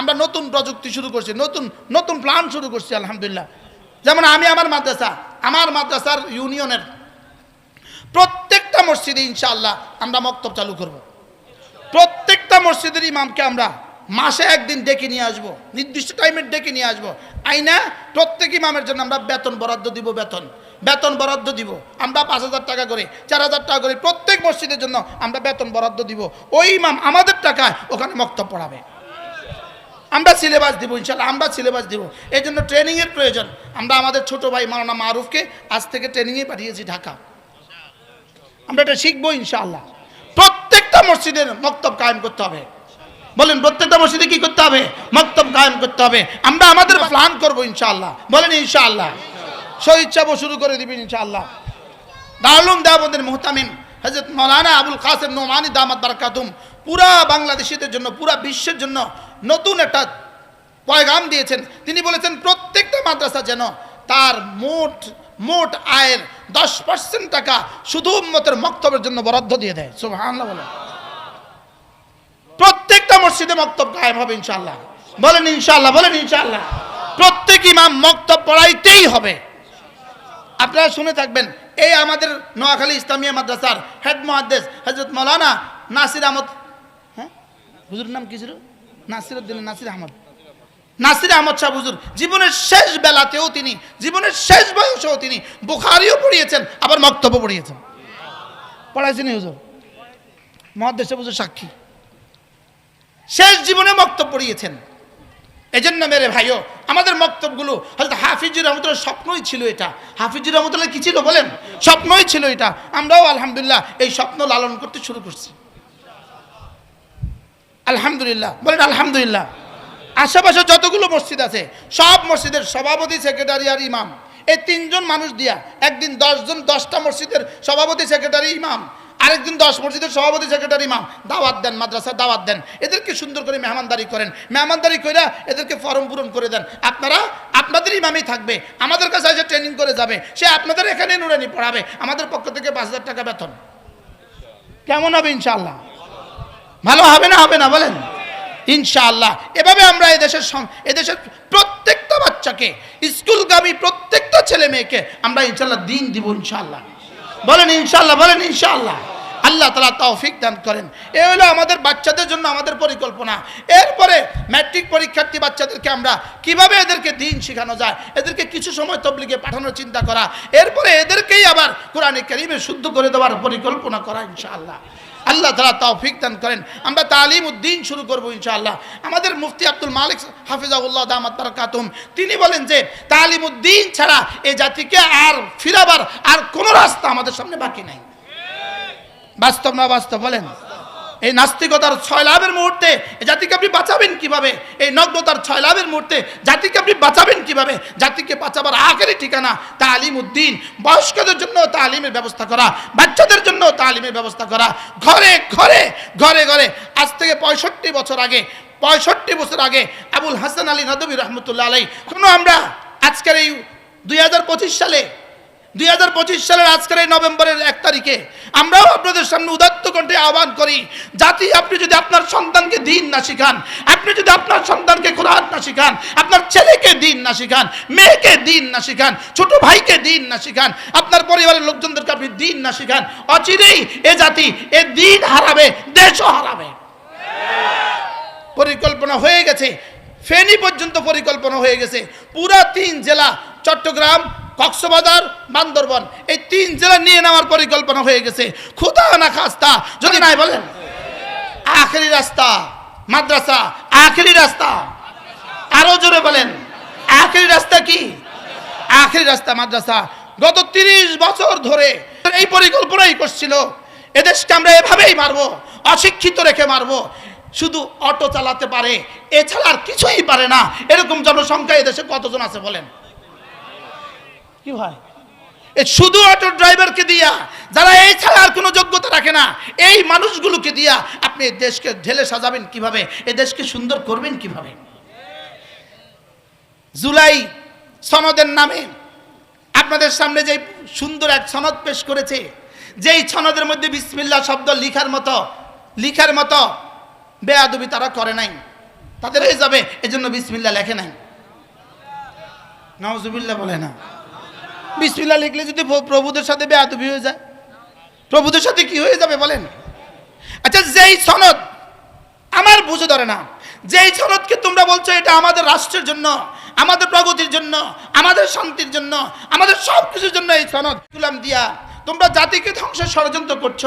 আমরা নতুন প্রযুক্তি শুরু করছি, নতুন নতুন প্ল্যান শুরু করছি, আলহামদুলিল্লাহ। যেমন আমি আমার মাদ্রাসা, আমার মাদ্রাসার ইউনিয়নের প্রত্যেকটা মসজিদে ইনশাআল্লাহ আমরা মক্তব চালু করব। প্রত্যেকটা মসজিদের ইমামকে আমরা মাসে একদিন ডেকে নিয়ে আসব, নির্দিষ্ট টাইমের ডেকে নিয়ে আসব। আইনা প্রত্যেক ইমামের জন্য আমরা বেতন বরাদ্দ দিব, বেতন বেতন বরাদ্দ দিব। আমরা পাঁচ হাজার টাকা করে, চার হাজার টাকা করে প্রত্যেক মসজিদের জন্য আমরা বেতন বরাদ্দ দিব। ওই ইমাম আমাদের টাকায় ওখানে মক্তব পড়াবে। আমরা সিলেবাস দিব ইনশাল্লাহ আমরা সিলেবাস দিব। এই জন্য ট্রেনিংয়ের প্রয়োজন। আমরা আমাদের ছোট ভাই মাওলানা মারুফকে আজ থেকে ট্রেনিংয়ে পাঠিয়েছি ঢাকা। আমরা এটা শিখব ইনশাআল্লাহ। প্রত্যেকটা মসজিদের মক্তব কায়েম করতে হবে। বলেন, প্রত্যেকটা মসজিদে কি করতে হবে? মক্তব কায়েম করতে হবে। আমরা আমাদের প্ল্যান করব ইনশাআল্লাহ। বলেন, ইনশাআল্লাহ। স্বইচ্ছাবো শুরু করে দিবেন ইনশাআল্লাহ। দারুলুম দেওবন্দের মোহতামিম হজরত মৌলানা আবুল কাসেম নোমানি দামাত বারকাতুম পুরা বাংলাদেশিদের জন্য, পুরা বিশ্বের জন্য নতুন একটা পয়গাম দিয়েছেন। তিনি বলেছেন, প্রত্যেকটা মাদ্রাসা যেন তার মোট মোট আয়ের দশ পার্সেন্ট টাকা শুধু উম্মতের মক্তবের জন্য বরাদ্দ দিয়ে দেয়। বলে প্রত্যেকটা মসজিদে মক্তব কায়েম হবে ইনশাল্লাহ বলেন ইনশাল্লাহ বলেন ইনশাল্লাহ প্রত্যেক ইমাম মক্তব পড়াইতেই হবে। আপনারা শুনে থাকবেন, এই আমাদের নোয়াখালী ইসলামিয়া মাদ্রাসার হেড মহাদ্দেশ হজরত মৌলানা নাসির আহমদ হুজুর নাম কি ছিল? নাসির উদ্দিন নাসির আহমদ। নাসির আহমদ শাহ হুজুর, জীবনের শেষ বেলাতেও তিনি, জীবনের শেষ বয়সেও তিনি বুখারিও পড়িয়েছেন, আবার মক্তব্য পড়িয়েছেন। পড়াইছেন হুজুর। মহাদ্দেশ হুজুর সাক্ষী। শেষ জীবনে মক্তব্য পড়িয়েছেন। এই এজন্য মেরে ভাইও, আমাদের মক্তবগুলো হয়তো হাফিজুর রহমতুল্লাহ স্বপ্নই ছিল এটা। হাফিজুর রহমতুল্লাহ কি ছিল বলেন? স্বপ্নই ছিল এটা। আমরাও আলহামদুলিল্লাহ এই স্বপ্ন লালন করতে শুরু করছি। আলহামদুলিল্লাহ। বলেন আলহামদুলিল্লাহ। আশেপাশে যতগুলো মসজিদ আছে, সব মসজিদের সভাপতি, সেক্রেটারি আর ইমাম। এই তিনজন মানুষ দিয়া একদিন দশজন দশটা মসজিদের সভাপতি, সেক্রেটারি, ইমাম। আরেকদিন দশ মসজিদের সভাপতি, সেক্রেটারি, ইমাম। দাওয়াত দেন, মাদ্রাসা দাওয়াত দেন। এদেরকে সুন্দর করে মেহমানদারি করেন। মেহমানদারি করে এদেরকে ফর্ম পূরণ করে দেন। আপনারা, আপনাদের ইমামই থাকবে। আমাদের কাছে এসে ট্রেনিং করে যাবে। সে আপনাদের এখানে নুরানি পড়াবে। আমাদের পক্ষ থেকে পাঁচ হাজার টাকা বেতন। কেমন হবে ইনশাআল্লাহ? ভালো হবে না হবে না, বলেন। ইনশাআল্লাহ। এভাবে আমরা এদেশের এদেশের প্রত্যেকটা বাচ্চাকে, স্কুলগামী প্রত্যেকটা ছেলে মেয়েকে আমরা ইনশাল্লাহ দিন দিব ইনশাআল্লাহ। বলেন ইনশাআল্লাহ বলেন ইনশাআল্লাহ। আল্লাহ তালা তৌফিক দান করেন। এ হলো আমাদের বাচ্চাদের জন্য আমাদের পরিকল্পনা। এরপরে ম্যাট্রিক পরীক্ষার্থী বাচ্চাদেরকে আমরা কীভাবে এদেরকে দিন শেখানো যায়, এদেরকে কিছু সময় তবলিগে পাঠানোর চিন্তা করা, এরপরে এদেরকেই আবার কোরআনে কারিমে শুদ্ধ করে দেওয়ার পরিকল্পনা করা ইনশাআল্লাহ। আল্লাহ তালা তাও ফিকদান করেন। আমরা তালিম উদ্দিন শুরু করব ইনশাআল্লাহ। আমাদের মুফতি আব্দুল মালিক হাফিজাউল্লাহ দামাত কাতুম তিনি বলেন যে তালিম উদ্দিন ছাড়া এ জাতিকে আর ফিরাবার আর কোনো রাস্তা আমাদের সামনে বাকি নাই। বাস্তব না বাস্তব বলেন? এই নাস্তিকতার ছয় লাভের মুহূর্তে জাতিকে আপনি বাঁচাবেন কীভাবে? এই নগ্নতার ছয় লাভের মুহূর্তে জাতিকে আপনি বাঁচাবেন কীভাবে? জাতিকে বাঁচাবার আখেরি ঠিকানা তালিম উদ্দিন। বয়স্কদের জন্য তালিমের ব্যবস্থা করা, বাচ্চাদের জন্য তালিমের ব্যবস্থা করা। ঘরে ঘরে ঘরে ঘরে। আজ থেকে পঁয়ষট্টি বছর আগে, পঁয়ষট্টি বছর আগে আবুল হাসান আলী নদবী রহমতুল্লাহ আলাই কোনো আমরা, আজকের এই দুই হাজার পঁচিশ সালে সালের আজকের এই নভেম্বরের এক তারিখে আমরাও আপনাদের সামনে উদাত্ত কণ্ঠে আহ্বান করি, জাতি, আপনি যদি আপনার সন্তানকে দিন না শিখান, আপনি যদি আপনার সন্তানকে কোরআন না শিখান, আপনার ছেলেকে দিন না শিখান, মেয়েকে দিন না শিখান, ছোট ভাইকে দিন না শিখান, আপনার পরিবারের লোকজনদেরকে আপনি দিন না শিখান, অচিরেই এ জাতি, এ দিন হারাবে, দেশও হারাবে। পরিকল্পনা হয়ে গেছে, ফেনী পর্যন্ত পরিকল্পনা হয়ে গেছে, পুরা তিন জেলা, চট্টগ্রাম কক্সবাজার, বান্দরবন, এই তিন জেলা নিয়ে নেওয়ার পরিকল্পনা হয়ে গেছে। খুদা না খাস্তা, যদি নাই বলেন। আখেরি রাস্তা, মাদ্রাসা, আখেরি রাস্তা। আরও জোরে বলেন। আখেরি রাস্তা কি? আখেরি রাস্তা, মাদ্রাসা। গত তিরিশ বছর ধরে এই পরিকল্পনাই করছিল। এদেশকে আমরা এভাবেই মারবো, অশিক্ষিত রেখে মারবো। শুধু অটো চালাতে পারে, এছাড়া আর কিছুই পারে না। এরকম জনসংখ্যা এদেশে কতজন আছে বলেন? কি এ শুধু অটো ড্রাইভারকে দিয়া, যারা এই ছাড়া আর কোনো যোগ্যতা রাখে না, এই মানুষগুলোকে দিয়া আপনি দেশকে ঢেলে সাজাবেন কীভাবে? এই দেশকে সুন্দর করবেন কীভাবে? জুলাই সনদের নামে আপনাদের সামনে যে সুন্দর এক সনদ পেশ করেছে, যেই সনদের মধ্যে বিসমিল্লা শব্দ লিখার মতো লিখার মতো বেয়াদবি তারা করে নাই। তাদের হয়ে যাবে, এজন্য বিসমিল্লা লেখে নাই। নওয়াজুবিল্লাহ বলে না। বিসমিল্লা লিখলে যদি প্রভুদের সাথে বেয়াদবি হয়ে যায়? প্রভুদের সাথে কি হয়ে যাবে বলেন? আচ্ছা যেই সনদ আমার বুঝে ধরে না, যেই সনদকে তোমরা বলছো এটা আমাদের রাষ্ট্রের জন্য, আমাদের প্রগতির জন্য, আমাদের শান্তির জন্য, আমাদের সব কিছুর জন্য এই সনদ তুলাম দিয়া তোমরা জাতিকে ধ্বংসের ষড়যন্ত্র করছ,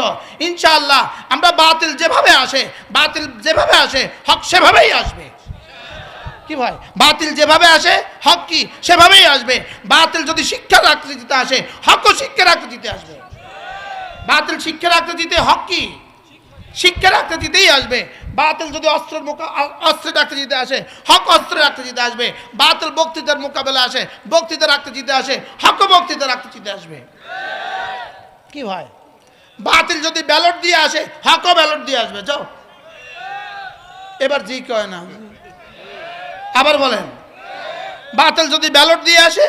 ইনশাআল্লাহ আমরা বাতিল যেভাবে আসে, বাতিল যেভাবে আসে, হক সেভাবেই আসবে। কি ভাই? বাতিল যেভাবে আসে, হক কি? সেভাবেই আসবে। বাতিল যদি শিক্ষার আকৃতিতে আসে, হকও শিক্ষার আকৃতিতে আসবে। বাতিল শিক্ষার আকৃতিতে হক কি? শিক্ষার আকৃতিতেই আসবে। বাতিল যদি অস্ত্রের মোকা অস্ত্রের আকৃতিতে আসে, হক অস্ত্রের আকৃতিতে আসবে। বাতিল বক্তৃতার মোকাবেলা আসে, বক্তৃতার আকৃতিতে আসে হক বক্তৃতার আকৃতিতে আসবে। কি হয় বাতিল যদি ব্যালট দিয়ে আসে, হকও ব্যালট দিয়ে আসবে। যাও। এবার জি কয় না। আবার বলেন। বাতিল যদি ব্যালট দিয়ে আসে,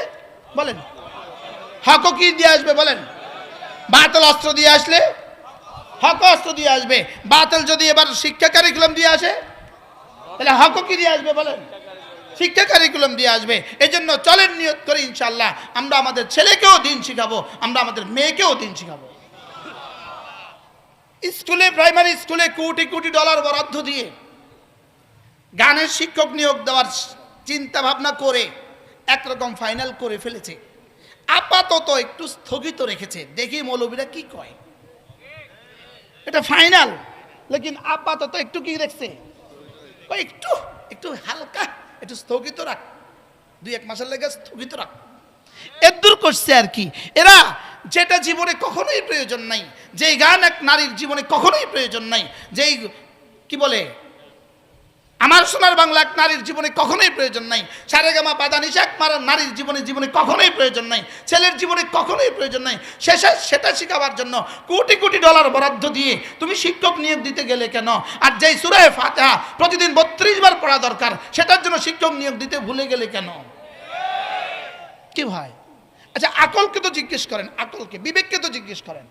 বলেন। হকও কি দিয়ে আসবে, বলেন। বাতিল অস্ত্র দিয়ে আসলে হক অস্ত্র দিয়ে আসবে। বাতিল যদি এবার শিক্ষা কারিকুলাম দিয়ে আসে, তাহলে হকও কি দিয়ে আসবে, বলেন। শিক্ষা কারিকুলাম দিয়ে আসবে। এই জন্য চলেন নিয়ত করে ইনশাল্লাহ আমরা আমাদের ছেলেকেও দিন শিখাবো, আমরা আমাদের মেয়েকেও দিন শিখাবো। স্কুলে প্রাইমারি স্কুলে কোটি কোটি ডলার বরাদ্দ দিয়ে গানের শিক্ষক নিয়োগ দেওয়ার চিন্তা ভাবনা করে একরকম ফাইনাল করে ফেলেছে। আপাতত একটু স্থগিত রেখেছে। দেখি মৌলবীরা কি কয়। এটা ফাইনাল লেকিন আপাতত একটু কি দেখছে? ও একটু একটু হালকা, একটু স্থগিত রাখ। দুই এক মাসের লেগে স্থগিত রাখ। এদূর করছে আর কি। এরা যেটা জীবনে কখনোই প্রয়োজন নাই, যেই গান এক নারীর জীবনে কখনোই প্রয়োজন নাই, যেই, কি বলে আমার সোনার বাংলা এক নারীর জীবনে কখনোই প্রয়োজন নাই। সারেগামা বাদানিস এক মারা নারীর জীবনে জীবনে কখনোই প্রয়োজন নাই। ছেলের জীবনে কখনোই প্রয়োজন নাই। শেষে সেটা শেখাবার জন্য কোটি কোটি ডলার বরাদ্দ দিয়ে তুমি শিক্ষক নিয়োগ দিতে গেলে কেন? আর যেই সুরায় ফাতেহা প্রতিদিন বত্রিশ বার পড়া দরকার, সেটার জন্য শিক্ষক নিয়োগ দিতে ভুলে গেলে কেন? কি ভাই? আচ্ছা আকলকে তো জিজ্ঞেস করেন, আকলকে, বিবেককে তো জিজ্ঞেস করেন।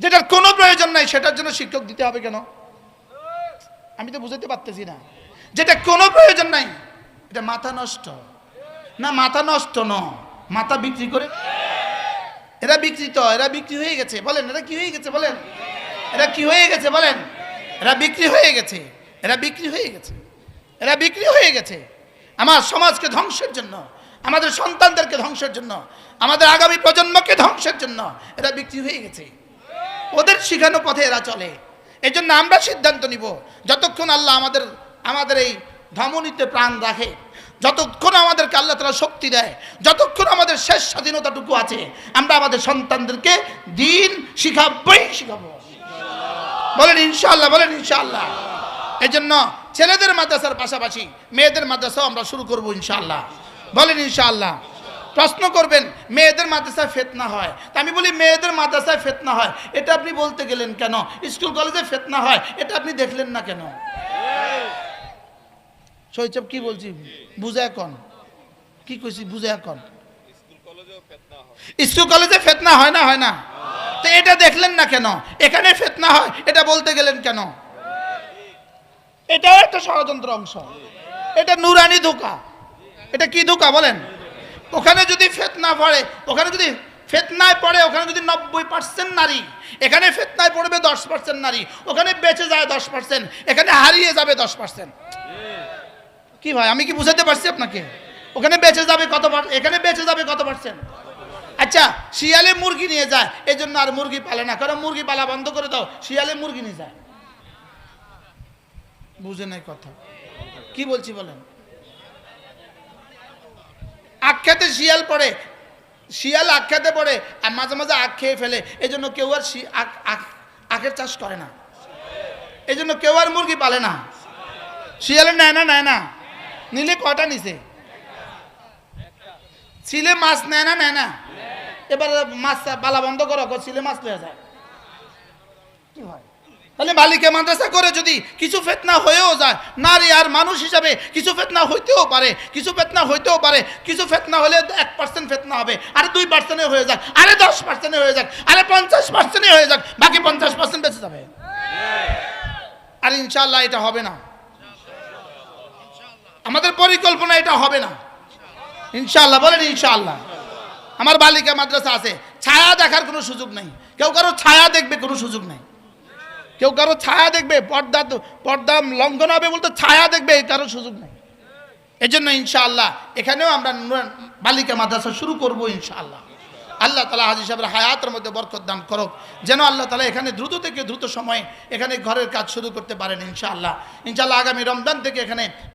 যেটার কোনো প্রয়োজন নাই, সেটার জন্য শিক্ষক দিতে হবে কেন? আমি তো বুঝাতে পারতেছি না। যেটা কোনো প্রয়োজন নাই। এটা মাথা নষ্ট। না, মাথা নষ্ট ন মাথা বিক্রি করে এরা বিক্রিত এরা বিক্রি হয়ে গেছে। বলেন, এরা কি হয়ে গেছে বলেন? এরা কি হয়ে গেছে বলেন? এরা বিক্রি হয়ে গেছে। এরা বিক্রি হয়ে গেছে। এরা বিক্রি হয়ে গেছে। আমার সমাজকে ধ্বংসের জন্য, আমাদের সন্তানদেরকে ধ্বংসের জন্য, আমাদের আগামী প্রজন্মকে ধ্বংসের জন্য এরা বিক্রি হয়ে গেছে। ওদের শিখানো পথে এরা চলে। এই জন্য আমরা সিদ্ধান্ত নিব, যতক্ষণ আল্লাহ আমাদের আমাদের এই ধমনীতে প্রাণ রাখে। যতক্ষণ আমাদেরকে আল্লাহ তালা শক্তি দেয়, যতক্ষণ আমাদের শেষ স্বাধীনতাটুকু আছে, আমরা আমাদের সন্তানদেরকে দিন শিখাবই শিখাবো। বলেন ইনশাল্লাহ বলেন ইনশাল্লাহ এই জন্য ছেলেদের মাদ্রাসার পাশাপাশি মেয়েদের মাদ্রাসাও আমরা শুরু করব ইনশাল্লাহ বলেন ইনশাল্লাহ প্রশ্ন করবেন, মেয়েদের মাদ্রাসায় ফেতনা হয়? তা আমি বলি, মেয়েদের মাদ্রাসায় ফেতনা হয়। এটা আপনি বলতে গেলেন কেন? স্কুল, কলেজে ফেতনা হয়? এটা আপনি দেখলেন না কেন? শৈচব, কি বলছি? বুঝে এখন। কি কইছি? বুঝে এখন। স্কুল কলেজে ফেতনা হয় না হয় না? তো এটা দেখলেন না কেন? এখানে ফেতনা হয়, এটা বলতে গেলেন কেন? এটাও একটা ষড়যন্ত্র অংশ। এটা নুরানি ধোকা। এটা কি ধোকা বলেন? ওখানে যদি ফেতনা পড়ে, ওখানে যদি ফেতনায় পড়ে, ওখানে যদি নব্বই পার্সেন্ট নারী, এখানে ফেতনায় পড়বে দশ পার্সেন্ট নারী, ওখানে বেঁচে যায় দশ পার্সেন্ট এখানে হারিয়ে যাবে দশ পার্সেন্ট কি ভাই, আমি কি বুঝাতে পারছি আপনাকে? ওখানে বেঁচে যাবে কত এখানে বেঁচে যাবে কত পার্সেন্ট? আচ্ছা শিয়ালে মুরগি নিয়ে যায় এই জন্য আর মুরগি পালে না। কারণ মুরগি পালা বন্ধ করে দাও, শিয়ালে মুরগি নিয়ে যায়। বুঝে নাই কথা। কি বলছি বলেন? আখ্যাতে শিয়াল পড়ে, শিয়াল আখ্যাতে পড়ে, আর মাঝে মাঝে আখ খেয়ে ফেলে। এই জন্য কেউ আর আখ- আখ- আখের চাষ করে না। এই জন্য কেউ আর মুরগি পালে না। শিয়ালে নেয় না নেয় না। নিলে কটা নিছে? ছিলে মাছ নেয় না নেয় না? এবার মাছ পালা বন্ধ করো ছিলে মাছ লয়ে যায়। কি হয়? তাহলে মালিকে মাদ্রাসা করে যদি কিছু ফেতনা হয়েও যায় নারী আর মানুষ হিসাবে কিছু ফেতনা হইতেও পারে কিছু ফেতনা হইতেও পারে কিছু ফেতনা হলে এক পার্সেন্ট ফেতনা হবে আরে দুই পার্সেন্টে হয়ে যাক আরে দশ পার্সেন্টে হয়ে যাক আরে পঞ্চাশ পার্সেন্টে হয়ে যাক বাকি পঞ্চাশ পার্সেন্ট বেঁচে যাবে। আর ইনশাল্লাহ এটা হবে না। আমাদের পরিকল্পনা এটা হবে না। ইনশাআল্লাহ, বলেন ইনশাল্লাহ আমার বালিকা মাদ্রাসা আছে, ছায়া দেখার কোনো সুযোগ নাই। কেউ কারও ছায়া দেখবে কোনো সুযোগ নাই। কেউ কারও ছায়া দেখবে, পর্দা পর্দা লঙ্ঘন হবে বলতে ছায়া দেখবে এই কারও সুযোগ নাই। এজন্য ইনশাআল্লাহ, এখানেও আমরা বালিকা মাদ্রাসা শুরু করব ইনশাআল্লাহ। আল্লাহ তালা হাজি সাহেবের হায়াতের মধ্যে বরকত দান করো যেন আল্লাহ তালা এখানে দ্রুত থেকে দ্রুত সময়ে এখানে ঘরের কাজ শুরু করতে পারেন ইনশাআল্লাহ। ইনশাআল্লাহ আগামী রমজান থেকে এখানে